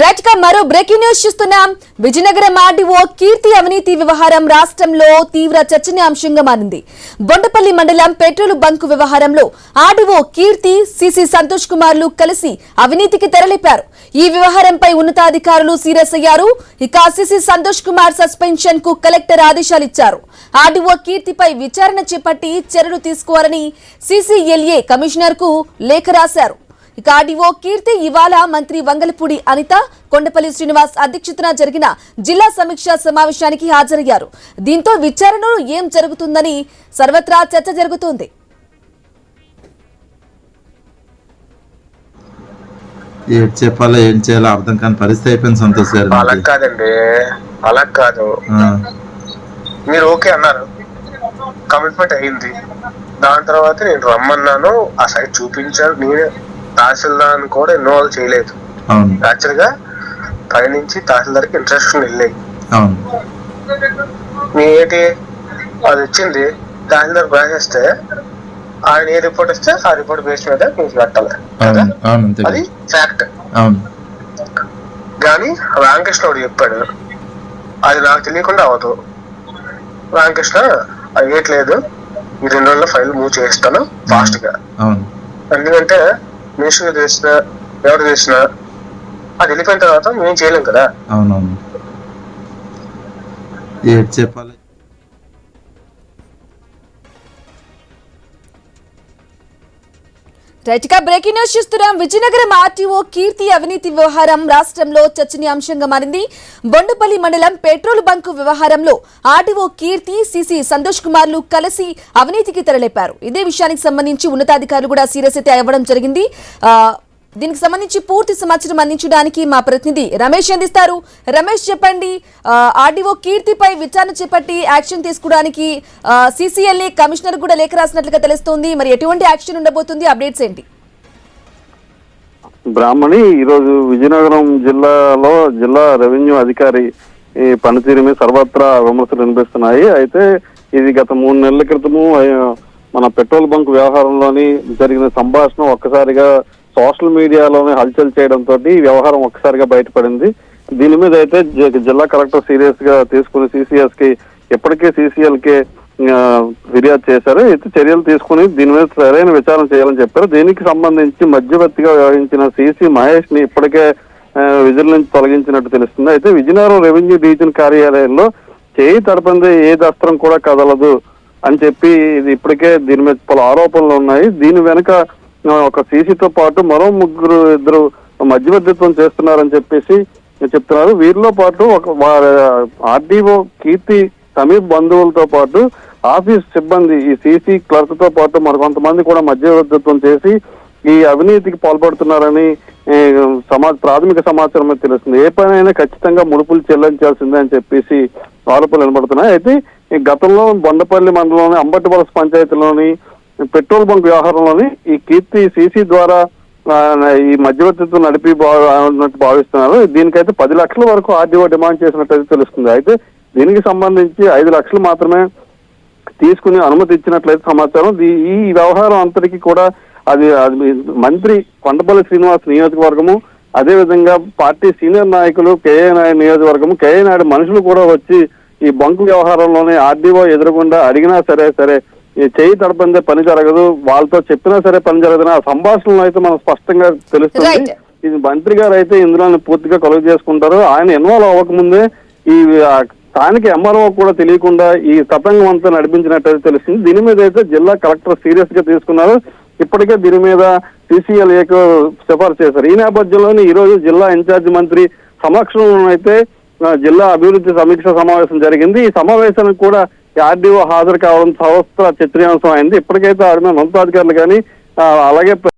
రైట్గా మరో breaking news చూస్తున్నాం. Vizianagaram RDO కీర్తి అవినీతి వ్యవహారం రాష్ట్రంలో తీవ్ర చర్చనీయాంశంగా మారింది. బొండపల్లి మండలం పెట్రోల్ బంకు వ్యవహారంలో ఆర్డీఓ కీర్తి సిసి సంతోష్ కుమార్లు కలిసి అవినీతికి తెరలేపారు. ఈ వ్యవహారంపై ఉన్నతాధికారులు సీరియస్ అయ్యారు. ఇక సిసి సంతోష్ కుమార్ సస్పెన్షన్కు కలెక్టర్ ఆదేశాలిచ్చారు ఆర్డీఓ కీర్తిపై విచారణ చేపట్టి చర్యలు తీసుకోవాలని సిసిఎల్ఏ కమిషనర్కు లేఖ రాశారు. ఇక ఆర్డీఓ కీర్తి ఇవాళ మంత్రి వంగలపూడి అనిత కొండపల్లి శ్రీనివాస్ అధ్యక్షతన జరిగిన జిల్లా సమీక్షా సమావేశానికి హాజరయ్యారు. దీంతో విచారణలో ఏం జరుగుతుందని సర్వత్రా చర్చ జరుగుతోంది. ఏం చెప్పాలో ఏం చేయాలో అర్థం కాని పరిస్థితి అయిపోయింది సంతోష్ గారు అలా. కాదండి. అలా కాదు. మీరు ఓకే అన్నారు. కమిట్మెంట్ అయింది. దాని తర్వాత నేను రమ్మన్నాను. ఆ సైట్ చూపించాను నేనే తహసీల్దార్ కూడా ఇన్వాల్వ్ చేయలేదు. యాక్చువల్గా పై నుంచి తహసీల్దార్కి ఇంట్రెస్ట్ వెళ్ళాయి మీ ఏంటి అది వచ్చింది తహసీల్దార్ రాసేస్తే ఆయన ఏ రిపోర్ట్ ఇస్తే ఆ రిపోర్ట్ బేస్ మీద మీకు అంతే. అది ఫ్యాక్ట్ కానీ రామకృష్ణ ఒకటి చెప్పాడు అది నాకు తెలియకుండా అవ్వదు. రామకృష్ణ అది వేయట్లేదు ఈ రెండు రోజుల్లో ఫైల్ మూవ్ చేస్తాను ఫాస్ట్గా. ఎందుకంటే మినిస్టర్ చేసిన ఎవరు చేసినా అది వెళ్ళిపోయిన తర్వాత మేము చేయలేం కదా. అవునవును. చెప్పాలి? రైట్ బ్రేకింగ్ న్యూస్ చూస్తున్నాం. విజయనగరం ఆర్టీఓ కీర్తి అవినీతి వ్యవహారం రాష్ట్రంలో చర్చనీయాంశంగా మారింది. బొండుపల్లి మండలం పెట్రోల్ బంకు వ్యవహారంలో ఆర్టీఓ కీర్తి సిసి సంతోష్ కుమార్లు కలిసి అవినీతికి తెరలేపారు. ఇదే విషయానికి సంబంధించి ఉన్నతాధికారులు కూడా సీరియస్ అయితే అవ్వడం జరిగింది. దీనికి సంబంధించి పూర్తి సమాచారం అందించడానికి మా ప్రతినిధి రమేష్ అందిస్తారు. రమేష్ చెప్పండి ఆర్డీఓ కీర్తిపై విచారణ చేపట్టి యాక్షన్ తీసుకోవడానికి సీసీఎల్ఏ కమిషనర్ కూడా లేఖ రాసినట్లుగా తెలుస్తోంది. మరి ఎటువంటి యాక్షన్ ఉండబోతుంది? అప్డేట్స్ ఏంటి? బ్రాహ్మణి ఈరోజు విజయనగరం జిల్లాలో జిల్లా రెవెన్యూ అధికారి ఈ పనితీరు మీద సర్వత్రా విమర్శలు వినిపిస్తున్నాయి. అయితే ఇది గత మూడు నెలల క్రితము మన పెట్రోల్ బంక్ వ్యవహారంలోని జరిగిన సంభాషణ ఒక్కసారిగా సోషల్ మీడియాలోనే హల్చల్ చేయడంతో ఈ వ్యవహారం ఒక్కసారిగా బయటపడింది. దీని మీద అయితే జి- జిల్లా కలెక్టర్ సీరియస్గా తీసుకుని సిసిఎస్కి ఇప్పటికే సిసిఎల్కి ఫిర్యాదు చేశారు. అయితే చర్యలు తీసుకుని దీని మీద సరైన విచారణ చేయాలని చెప్పారు. దీనికి సంబంధించి మధ్యవర్తిగా వ్యవహరించిన సిసి మహేష్ని ఇప్పటికే ఆ, విధుల నుంచి తొలగించినట్టు తెలుస్తుంది. అయితే విజయనగరం రెవెన్యూ డివిజన్ కార్యాలయంలో చేయి తడపంది ఏ దస్త్రం కూడా కదలదు అని చెప్పి ఇది ఇప్పటికే దీని మీద పలు ఆరోపణలు ఉన్నాయి. దీని వెనుక ఒక సీసీతో పాటు మరో ముగ్గురు ఇద్దరు మధ్యవర్తిత్వం చేస్తున్నారని చెప్పేసి చెప్తున్నారు. వీరిలో పాటు ఒక ఆర్డీఓ కీర్తి సమీప్ బంధువులతో పాటు ఆఫీస్ సిబ్బంది ఈ సీసీ క్లర్క్తో పాటు మరికొంతమంది కూడా మధ్యవర్తిత్వం చేసి ఈ అవినీతికి పాల్పడుతున్నారని సమాజ సమా ప్రాథమిక సమాచారం తెలుస్తుంది. ఏ పనైనా ఖచ్చితంగా ముడుపులు చెల్లించాల్సిందే అని చెప్పేసి ఆరోపణలు నిలబడుతున్నాయి అయితే ఈ గతంలో బొండపల్లి మండలంలోని అంబటివలస పంచాయతీలోని పెట్రోల్ బంక్ వ్యవహారంలోని ఈ కీర్తి సీసీ ద్వారా ఈ మధ్యవర్తిత్వం నడిపి అన్నట్టు భావిస్తున్నారు. దీనికైతే పది లక్షల వరకు ఆర్డీఓ డిమాండ్ చేసినట్టు తెలుస్తుంది. అయితే దీనికి సంబంధించి ఐదు లక్షలు మాత్రమే తీసుకుని అనుమతి ఇచ్చినట్లయితే సమాచారం. ఈ వ్యవహారం అంతటికి కూడా అది అది మంత్రి కొండపల్లి శ్రీనివాస్ నియోజకవర్గము అదే విధంగా పార్టీ సీనియర్ నాయకులు కేఏ నాయుడు నియోజకవర్గము కేఏ నాయుడు మనుషులు కూడా వచ్చి ఈ బంకు వ్యవహారంలోనే ఆర్డీఓ ఎదురకుండా అడిగినా సరే సరే చేయి తడపందే పని జరగదు. వాళ్ళతో చెప్పినా సరే పని జరగదు. ఆ సంభాషణలో అయితే మనం స్పష్టంగా తెలుస్తుంది. ఇది మంత్రి గారు అయితే ఇందులో పూర్తిగా కొలువు చేసుకుంటారు. ఆయన ఇన్వాల్వ్ అవ్వకముందే ఈ స్థానిక ఎంఆర్ఓ కూడా తెలియకుండా ఈ తతంగం అంతా నడిపించినట్టయితే తెలుస్తుంది. దీని మీద అయితే జిల్లా కలెక్టర్ సీరియస్గా తీసుకున్నారు. ఇప్పటికే దీని మీద సిసిఎల్ఏకు సిఫార్సు చేశారు. ఈ నేపథ్యంలోనే ఈ రోజు జిల్లా ఇన్ఛార్జ్ మంత్రి సమక్షంలో అయితే జిల్లా అభివృద్ధి సమీక్ష సమావేశం జరిగింది. ఈ సమావేశానికి కూడా ఆర్డీఓ హాజరు కావడం సంవత్సర చర్చనీయాంశం అయింది. ఇప్పటికైతే ఆడిన ఉన్నతాధికారులు కానీ అలాగే